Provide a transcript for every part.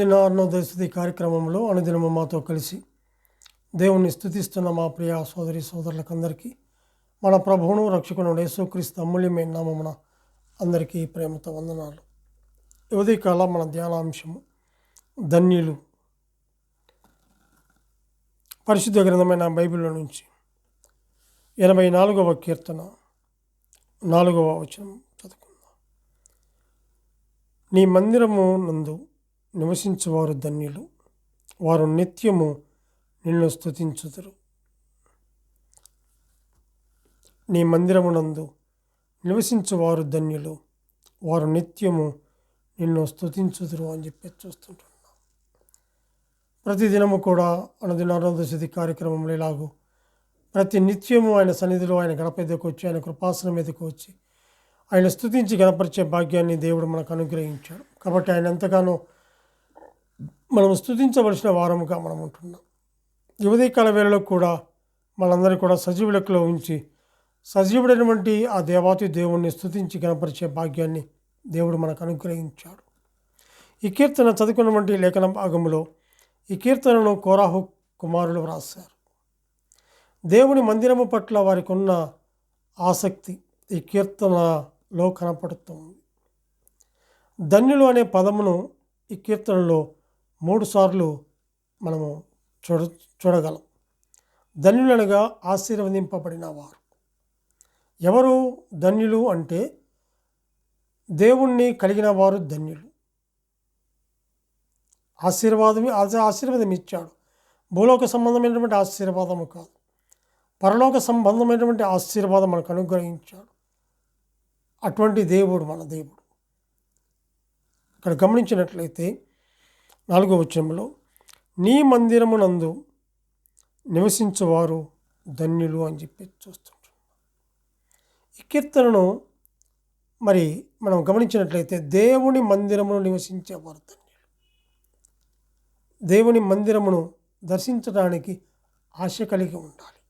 అరుణోదయస్థుతి కార్యక్రమంలో అనుదినము మాతో కలిసి దేవుణ్ణి స్థుతిస్తున్న మా ప్రియ సోదరి సోదరులకందరికీ మన ప్రభువును రక్షకును యేసుక్రీస్తు అమూల్యమైన నామమున అందరికీ ప్రేమతో వందనాలు. ఈ ఉదయకాల మన ధ్యానాంశము ధన్యులు. పరిశుద్ధ గ్రంథమైన బైబిల్లో నుంచి ఎనభై నాలుగవ కీర్తన నాలుగవ వచనం చదువుకుందాం. నీ మందిరము నందు నివసించువారు ధన్యులు. వారు నిత్యము నిన్ను స్థుతించుదురు నీ మందిరమునందు నివసించువారు ధన్యులు. వారు నిత్యము నిన్ను స్థుతించుదురు అని చెప్పి చూస్తుంటున్నాం. ప్రతిదినము కూడా అనుదినారోదశతి కార్యక్రమంలో ఇలాగూ ప్రతి నిత్యము ఆయన సన్నిధిలో ఆయన గడప ఎదుకు వచ్చి ఆయన కృపాసనం ఎదుకు వచ్చి ఆయన స్థుతించి గణపరిచే భాగ్యాన్ని దేవుడు మనకు అనుగ్రహించాడు. కాబట్టి ఆయన ఎంతగానో మనం స్తుతించవలసిన వారముగా మనం ఉంటున్నాం. యువదీకాల వేళలో కూడా మనందరూ కూడా సజీవ లెక్కలో ఉంచి సజీవుడైనటువంటి ఆ దేవాతి దేవుణ్ణి స్థుతించి గణపరిచే భాగ్యాన్ని దేవుడు మనకు అనుగ్రహించాడు. ఈ కీర్తన చదువుకున్నటువంటి లేఖన భాగంలో ఈ కీర్తనను కోరాహు కుమారులు వ్రాశారు. దేవుని మందిరము పట్ల వారికి ఉన్న ఆసక్తి ఈ కీర్తనలో కనపడుతుంది. ధన్యులు అనే పదమును ఈ కీర్తనలో మూడు సార్లు మనము చూడ చూడగలం. ధన్యులనగా ఆశీర్వదింపబడిన వారు ఎవరు ధన్యులు అంటే దేవుణ్ణి కలిగిన వారు ధన్యులు. ఆశీర్వాదం ఆశీర్వాదం ఇచ్చాడు. భూలోక సంబంధమైనటువంటి ఆశీర్వాదము కాదు. పరలోక సంబంధమైనటువంటి ఆశీర్వాదం మనకు అనుగ్రహించాడు. అటువంటి దేవుడు మన దేవుడు. ఇక్కడ గమనించినట్లయితే నాలుగో వచనంలో నీ మందిరమునందు నివసించేవారు ధన్యులు అని చెప్పి చూస్తుంటున్నాం ఈ కీర్తనను మరి మనం గమనించినట్లయితే దేవుని మందిరమును నివసించేవారు ధన్యులు. దేవుని మందిరమును దర్శించడానికి ఆశ కలిగి ఉండాలి.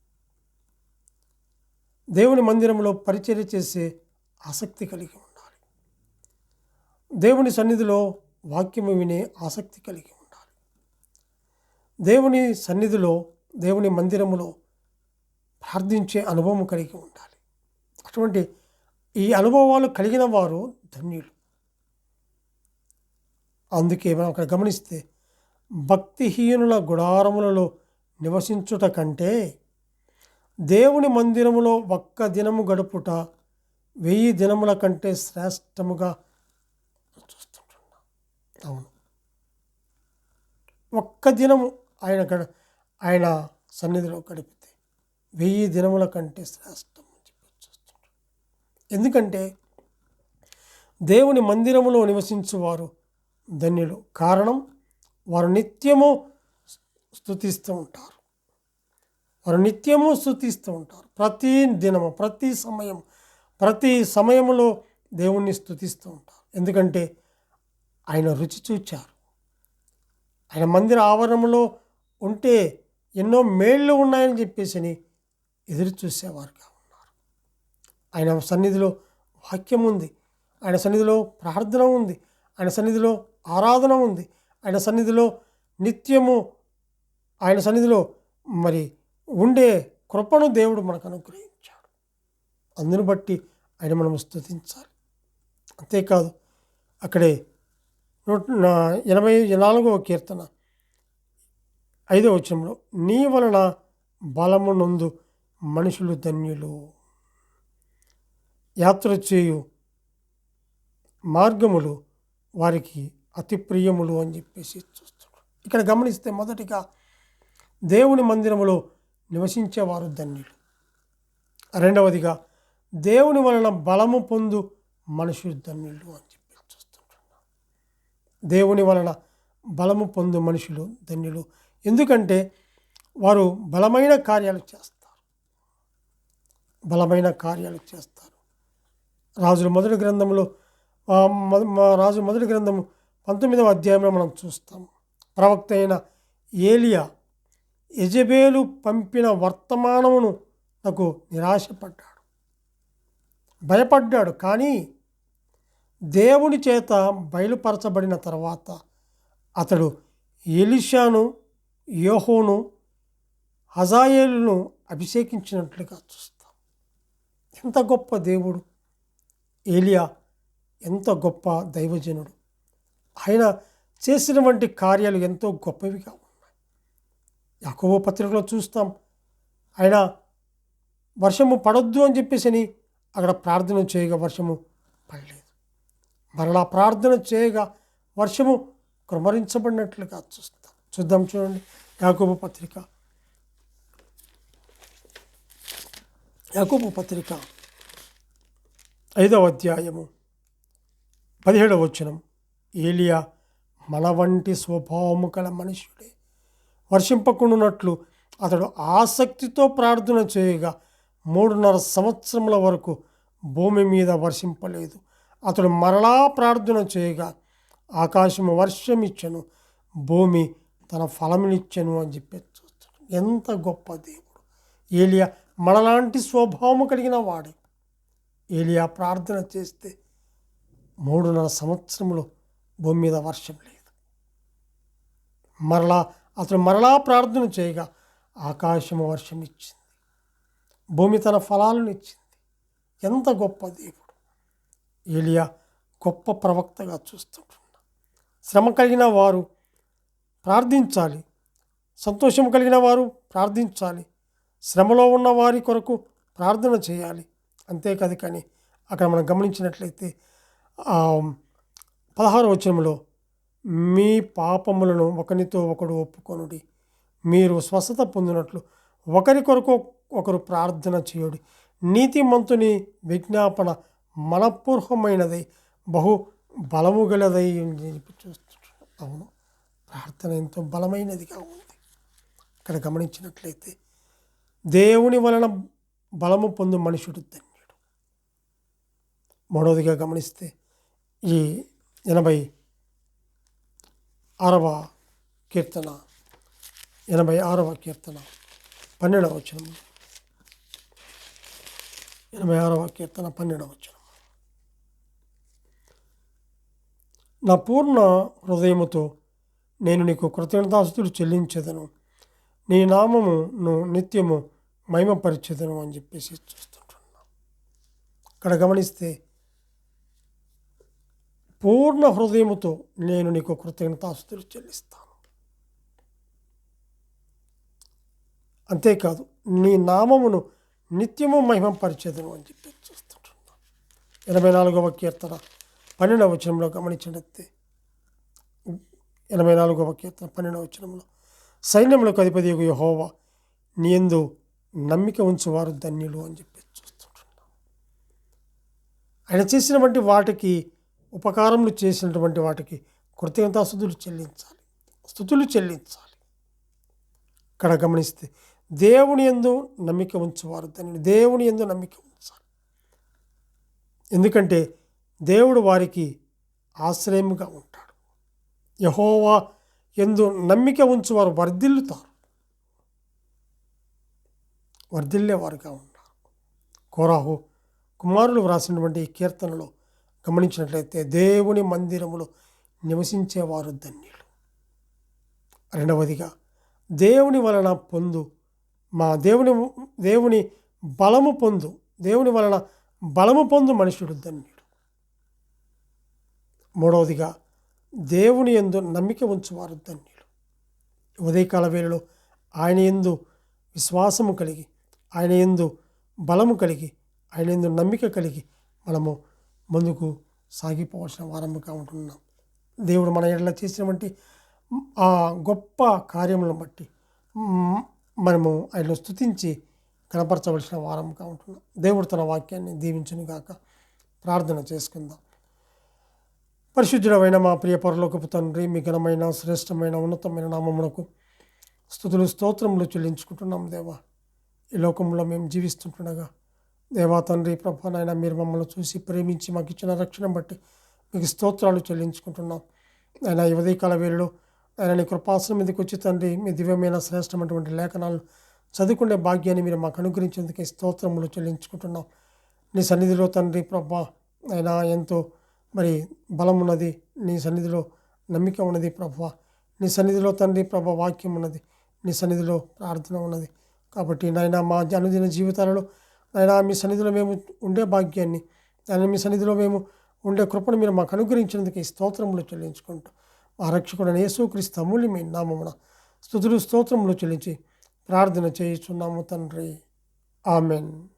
దేవుని మందిరంలో పరిచర్య చేసే ఆసక్తి కలిగి ఉండాలి. దేవుని సన్నిధిలో వాక్యము వినే ఆసక్తి కలిగి ఉండాలి. దేవుని సన్నిధిలో దేవుని మందిరములో ప్రార్థించే అనుభవం కలిగి ఉండాలి. అటువంటి ఈ అనుభవాలు కలిగిన వారు ధన్యులు. అందుకే మనం అక్కడ గమనిస్తే భక్తిహీనుల గుడారములలో నివసించుట కంటే దేవుని మందిరములో ఒక్క దినము గడుపుట వెయ్యి దినముల కంటే శ్రేష్టముగా అవును ఒక్క దినము ఆయన గడ ఆయన సన్నిధిలో గడిపితే వెయ్యి దినముల కంటే శ్రేష్టం అని చెప్పి ఎందుకంటే దేవుని మందిరములో నివసించువారు ధన్యులు. కారణం వారు నిత్యము స్థుతిస్తూ ఉంటారు. వారు నిత్యము స్థుతిస్తూ ఉంటారు. ప్రతి దినము ప్రతి సమయం ప్రతి సమయంలో దేవుణ్ణి స్థుతిస్తూ ఉంటారు. ఎందుకంటే ఆయన రుచి చూచారు. ఆయన మందిర ఆవరణంలో ఉంటే ఎన్నో మేళ్ళు ఉన్నాయని చెప్పేసి ఎదురు చూసేవారుగా ఉన్నారు ఆయన సన్నిధిలో వాక్యం ఉంది. ఆయన సన్నిధిలో ప్రార్థన ఉంది. ఆయన సన్నిధిలో ఆరాధన ఉంది. ఆయన సన్నిధిలో నిత్యము ఆయన సన్నిధిలో మరి ఉండే కృపను దేవుడు మనకు అనుగ్రహించాడు. అందును బట్టి ఆయన మనం స్తుతించాలి. అంతేకాదు అక్కడే నూట ఎనభై నాలుగవ కీర్తన ఐదవ వచనంలో నీ వలన బలము నందు మనుషులు ధన్యులు. యాత్ర చేయు మార్గములు వారికి అతి ప్రియములు అని చెప్పేసి చూస్తున్నాడు. ఇక్కడ గమనిస్తే మొదటిగా దేవుని మందిరములో నివసించేవారు ధన్యులు. రెండవదిగా దేవుని వలన బలము పొందు మనుషులు ధన్యులు అని దేవుని వలన బలము పొందు మనుషులు ధన్యులు. ఎందుకంటే వారు బలమైన కార్యాలు చేస్తారు. బలమైన కార్యాలు చేస్తారు. రాజుల మొదటి గ్రంథంలో రాజు మొదటి గ్రంథము పంతొమ్మిదవ అధ్యాయంలో మనం చూస్తాం. ప్రవక్త అయిన ఏలియా యజబేలు పంపిన వర్తమానమును నాకు నిరాశపడ్డాడు. భయపడ్డాడు. కానీ దేవుని చేత బయలుపరచబడిన తర్వాత అతడు ఎలిషాను యోహోను హజాయేలును అభిషేకించినట్లుగా చూస్తాం. ఎంత గొప్ప దేవుడు! ఏలియా ఎంత గొప్ప దైవజనుడు! ఆయన చేసినటువంటి కార్యాలు ఎంతో గొప్పవిగా ఉన్నాయి. యాకోబో పత్రికలో చూస్తాం ఆయన వర్షము పడొద్దు అని చెప్పేసి అని అక్కడ ప్రార్థన చేయగా వర్షము పడలేదు. మరలా ప్రార్థన చేయగా వర్షము కృమరించబడినట్లుగా చూస్తాం. చూద్దాం చూడండి. యాకోబు పత్రిక. యాకోబు పత్రిక ఐదవ అధ్యాయము పదిహేడవ వచనం. ఏలియా మన వంటి స్వభావము గల మనుష్యుడే వర్షింపకుండానట్లు అతడు ఆసక్తితో ప్రార్థన చేయగా మూడున్నర సంవత్సరముల వరకు భూమి మీద వర్షింపలేదు. అతడు మరలా ప్రార్థన చేయగా ఆకాశము వర్షమిచ్చను భూమి తన ఫలమునిచ్చను అని చెప్పి ఎంత గొప్ప దేవుడు. ఏలియా మనలాంటి స్వభావము కలిగిన వాడే. ఏలియా ప్రార్థన చేస్తే మూడున్నర సంవత్సరములు భూమి మీద వర్షం లేదు. మరలా అతడు మరలా ప్రార్థన చేయగా ఆకాశము వర్షం ఇచ్చింది భూమి తన ఫలాలను ఇచ్చింది ఎంత గొప్ప దేవుడు. ఏలియా గొప్ప ప్రవక్తగా చూస్తుంటున్నా శ్రమ కలిగిన వారు ప్రార్థించాలి. సంతోషం కలిగిన వారు ప్రార్థించాలి. శ్రమలో ఉన్న వారి కొరకు ప్రార్థన చేయాలి. అంతేకాదు కానీ అక్కడ మనం గమనించినట్లయితే పదహారు వచనంలో మీ పాపములను ఒకరితో ఒకడు ఒప్పుకొనుడి. మీరు స్వస్థత పొందినట్లు ఒకరి కొరకు ఒకరు ప్రార్థన చేయుడి. నీతిమంతుని విజ్ఞాపన మనపూర్వమైనది బహు బలము గలదై అని చెప్పి అవును ప్రార్థన ఎంతో బలమైనదిగా ఉంది ఇక్కడ గమనించినట్లయితే దేవుని వలన బలము పొందు మనుషుడు ధన్యుడు. మూడవదిగా గమనిస్తే ఈ ఎనభై ఆరవ కీర్తన ఎనభై ఆరవ కీర్తన పన్నెండవ వచనం. ఎనభై ఆరవ కీర్తన పన్నెండవ వచనం. నా పూర్ణ హృదయముతో నేను నీకు కృతజ్ఞతాస్తులు చెల్లించేదను. నీ నామమును నిత్యము మహిమపరిచేదను అని చెప్పేసి చూస్తుంటున్నా. ఇక్కడ గమనిస్తే పూర్ణ హృదయముతో నేను నీకు కృతజ్ఞతాస్తులు చెల్లిస్తాను. అంతేకాదు నీ నామమును నిత్యము మహిమపరిచేదను అని చెప్పి చూస్తుంటున్నా. ఎనభై నాలుగవ కీర్తన. పన్నెండవ వచనంలో గమనించినట్టే ఎనభై నాలుగవ కీర్తన పన్నెండవ వచనంలో సైన్యములకు అధిపతి యహోవా నీ ఎందు నమ్మిక ఉంచువారు ధన్యులు అని చెప్పి చూస్తుంటున్నాం. ఆయన చేసినటువంటి వాటికి ఉపకారములు చేసినటువంటి వాటికి కృతజ్ఞతాస్తుతులు చెల్లించాలి. స్థుతులు చెల్లించాలి. ఇక్కడ గమనిస్తే దేవుని ఎందు నమ్మిక ఉంచువారు ధన్యులు. దేవుని ఎందు నమ్మిక ఉంచాలి. ఎందుకంటే దేవుడు వారికి ఆశ్రయముగా ఉంటాడు. యహోవా ఎందు నమ్మిక ఉంచువారు వర్ధిల్లుతారు. వర్ధిల్లేవారుగా ఉన్నారు. కోరాహు కుమారులు వ్రాసినటువంటి ఈ కీర్తనలో గమనించినట్లయితే దేవుని మందిరములో నివసించేవారు ధన్యులు. రెండవదిగా దేవుని వలన పొందు మా దేవుని దేవుని బలము పొందు దేవుని వలన బలము పొందు మనుషుడు ధన్యుడు. మూడవదిగా దేవుని ఎందు నమ్మిక ఉంచువారు ధన్యులు. ఉదయకాల వేళలో ఆయన ఎందు విశ్వాసము కలిగి ఆయన ఎందు బలము కలిగి ఆయన ఎందు నమ్మిక కలిగి మనము ముందుకు సాగిపోవాల్సిన వారముగా ఉంటున్నాం. దేవుడు మన ఎడల చేసినటువంటి ఆ గొప్ప కార్యములను బట్టి మనము ఆయన స్తుతించి కనపరచవలసిన వారముగా ఉంటున్నాం. దేవుడు తన వాక్యాన్ని దీవించునుగాక ప్రార్థన చేసుకుందాం. పరిశుద్ధుడమైన మా ప్రియ పరలోకపు తండ్రి మీ ఘనమైన శ్రేష్టమైన ఉన్నతమైన నామమునకు స్థుతులు స్తోత్రములు చెల్లించుకుంటున్నాం దేవా. ఈ లోకంలో మేము జీవిస్తుంటుండగా దేవా తండ్రి ప్రభా నాయన మీరు మమ్మల్ని చూసి ప్రేమించి మాకు ఇచ్చిన రక్షణ బట్టి మీకు స్తోత్రాలు చెల్లించుకుంటున్నాం. ఆయన ఈ ఉదయకాల వేళలో ఆయన నీ కృపాసనం మీదకి వచ్చి తండ్రి మీ దివ్యమైన శ్రేష్టమైనటువంటి లేఖనాలు చదువుకునే భాగ్యాన్ని మీరు మాకు అనుగ్రహించేందుకే స్తోత్రములు చెల్లించుకుంటున్నాం. నీ సన్నిధిలో తండ్రి ప్రభా ఆయన ఎంతో మరి బలం ఉన్నది నీ సన్నిధిలో నమ్మిక ఉన్నది ప్రభా నీ సన్నిధిలో తండ్రి ప్రభ వాక్యం ఉన్నది నీ సన్నిధిలో ప్రార్థన ఉన్నది. కాబట్టి నాయన మా అనుదిన జీవితాలలో నాయన మీ సన్నిధిలో మేము ఉండే భాగ్యాన్ని నాయన మీ సన్నిధిలో మేము ఉండే కృపను మీరు మాకు అనుగ్రహించినందుకు ఈ స్తోత్రములు చెల్లించుకుంటూ మా రక్షకుడని యేసుక్రీస్తు మీ నామమున స్థుతులు స్తోత్రములు చెల్లించి ప్రార్థన చేయుచున్నాము తండ్రి. ఆమెన్.